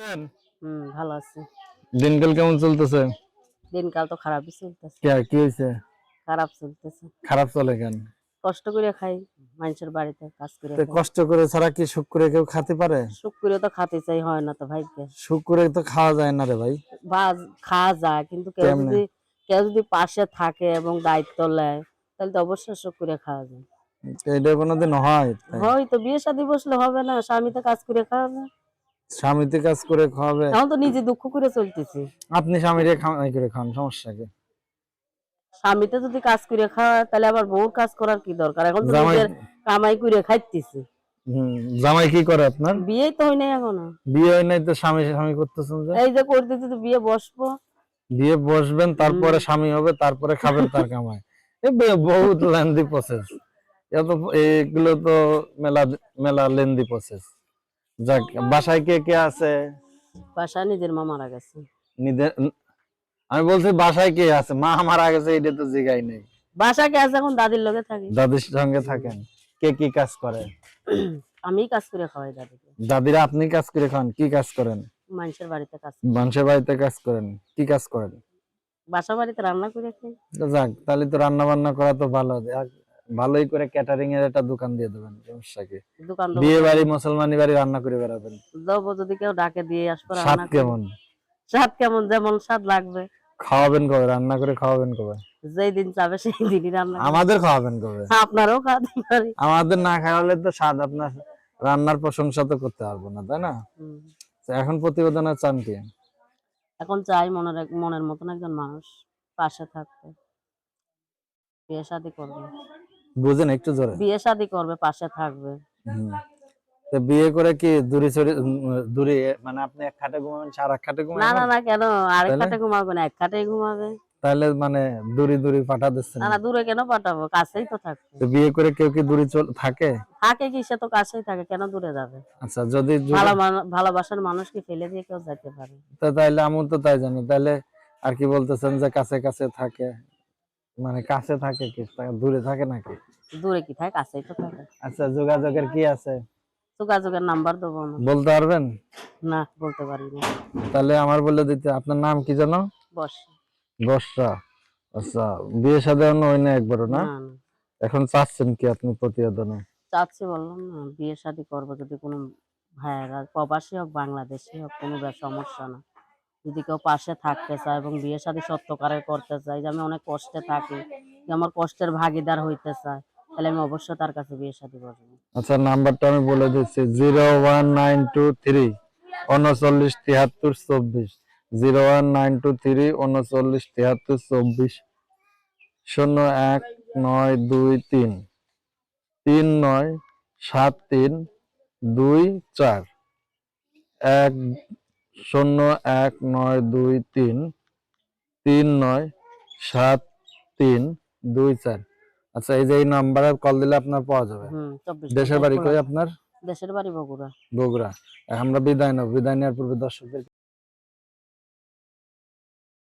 আছেন? হুম ভালো আছি। দিনকাল কেমন চলতেছে? দিনকাল তো খারাপই চলতেছে। কে কি হয়েছে? খারাপ চলতেছে। খারাপ চলে কেন? কষ্ট করে খাই মানুষের বাড়িতে কাজ করে কষ্ট করে ছাড়া কি সুখ করে কেউ খেতে পারে? সুখ করে তো খাতে চাই হয় না তো ভাইকে। সুখ করে তো খাওয়া যায় না রে ভাই। বা খাওয়া যায় কিন্তু কেউ যদি কেউ যদি পাশে থাকে এবং দায়িত্ব নেয় তাহলে তো অবশ্যই সুখ করে খাওয়া যায়। এটা কোনোদিন হয়? হয় তো বিয়ে শাদী বসলে হবে না স্বামী তো কাজ করে খাওয়াবে। স্বামীতে কাজ করে খাওয়াবে। এখন তো নিজে দুঃখ করে চলতেছি। আপনি স্বামীরে খাওয়াই করে খান সমস্যা কি? স্বামীতে যদি কাজ করে খাওয়ায় তাহলে আবার বউর কাজ করার কি দরকার? এখন তো নিজের কামাই করে খাইতেছি। জামাই কি করে আপনার? বিয়েই তো হয় নাই এখনও। বিয়ে হয় নাই তো স্বামী স্বামী করতেছেন যে? এই যে করতেছি তো বিয়ে বসবো। বিয়ে বসবেন তারপরে স্বামী হবে তারপরে খাবেন তার কামাই। এ বহুত লেন্দি প্রসেস এত এগুলো তো মেলা মেলা লেন্দি প্রসেস যাক বাসায় কে কে আছে? বাসা নিজের মা মারা গেছে। নিদে- আমি বলছি বাসায় কে আছে? মা মারা গেছে এটা তো জিগাই নেই। বাসা কে আছে এখন? দাদির লগে থাকি। দাদির সঙ্গে থাকেন। কে কি কাজ করে? আমি কাজ করে খাওয়াই দাদিকে। দাদিরা আপনি কাজ করে খান কি কাজ করেন? মানুষের বাড়িতে কাজ মানুষের বাড়িতে কাজ করেন কি কাজ করেন? বাসা বাড়িতে রান্না করে খাই। যাক তাহলে তো রান্না বান্না করা তো ভালো ভালোই করে ক্যাটারিং এর একটা দোকান দিয়ে দেবেন সমস্যা কি দোকান বিয়ে বাড়ি মুসলমানি বাড়ি রান্না করে বেড়াবেন। যদি কেউ ডাকে দিয়ে আসব স্বাদ কেমন? স্বাদ কেমন? যেমন স্বাদ লাগবে। খাওয়াবেন কবে? রান্না করে খাওয়াবেন কবে? যেই দিন চাবে সেই দিনই রান্না আমাদের খাওয়াবেন কবে? আপনারও খাওয়াতে পারি। আমাদের না খাওয়ালে তো স্বাদ আপনার রান্নার প্রশংসা তো করতে পারব না তাই না? এখন প্রতিবেদনে চান কি? এখন চাই মনের মনের মতন একজন মানুষ পাশে থাকতে। বিয়ে শাদি করবে। বুঝেন একটু জোরে। বিয়ে শাদি করবে পাশে থাকবে। তো বিয়ে করে কি দূরে চড়ে দূরে মানে আপনি এক খাটে ঘুমাবেন সারা খাটে ঘুমাবেন না না কেন? আরেক তাহলে? খাটে ঘুমাবে না এক খাটে ঘুমাবে। তাহলে মানে দূরে দূরে পাঠা দিচ্ছেন না। না দূরে কেন পাঠাবো? কাছেই তো থাকবে। তো বিয়ে করে কেউ কি দূরে চল থাকে? থাকে কি সে তো কাছেই থাকে কেন দূরে যাবে? আচ্ছা যদি ভালো ভালোবাসার মানুষকে ফেলে দিয়ে কেউ যেতে পারে। তো তাইলে আমি তো তাই জানি। তাহলে আর কি বলতেছেন যে কাছে কাছে থাকে? মানে কাছে থাকে কি? দূরে থাকে নাকি? দূরে কি থাকে? কাছেই তো থাকে। আচ্ছা যোগাযোগের কি আছে? যোগাযোগের নাম্বার দেবো না। বলতে পারবেন? না বলতে পারি না। তাহলে আমার বলে দিতে আপনার নাম কি জানো বস বর্ষা। আচ্ছা বিয়ে সাথে হয় না একবারও না? এখন চাচ্ছেন কি আপনি প্রতিবেদনে? চাচ্ছি বললাম না বিয়ে শাদী করব যদি কোনো ভাইয়েরা প্রবাসী হোক বাংলাদেশি হোক কোনো সমস্যা না। যদি কেউ পাশে থাকতে চায় এবং বিয়ে শাদী সত্যকারের করতে চায়, যে আমি অনেক কষ্টে থাকি, যে আমার কষ্টের ভাগিদার হইতে চায়, তাহলে আমি অবশ্যই তার কাছে বিয়ে শাদী করব। আচ্ছা নাম্বারটা আমি বলে দিচ্ছি, zero one nine two three উনচল্লিশ তিয়াত্তর চব্বিশ। Zero one nine two three উনচল্লিশ তিয়াত্তর চব্বিশ। শূন্য এক নয় দুই তিন। তিন নয় সাত তিন দুই চার। এক শূন্য এক নয় দুই তিন তিন নয় সাত তিন দুই চার। আচ্ছা এই যে এই নাম্বারে কল দিলে আপনার পাওয়া যাবে। দেশের বাড়ি কই আপনার? দেশের বাড়ি বগুড়া। বগুড়া। আমরা বিদায় নেব। বিদায় নেওয়ার পূর্বে দর্শকদের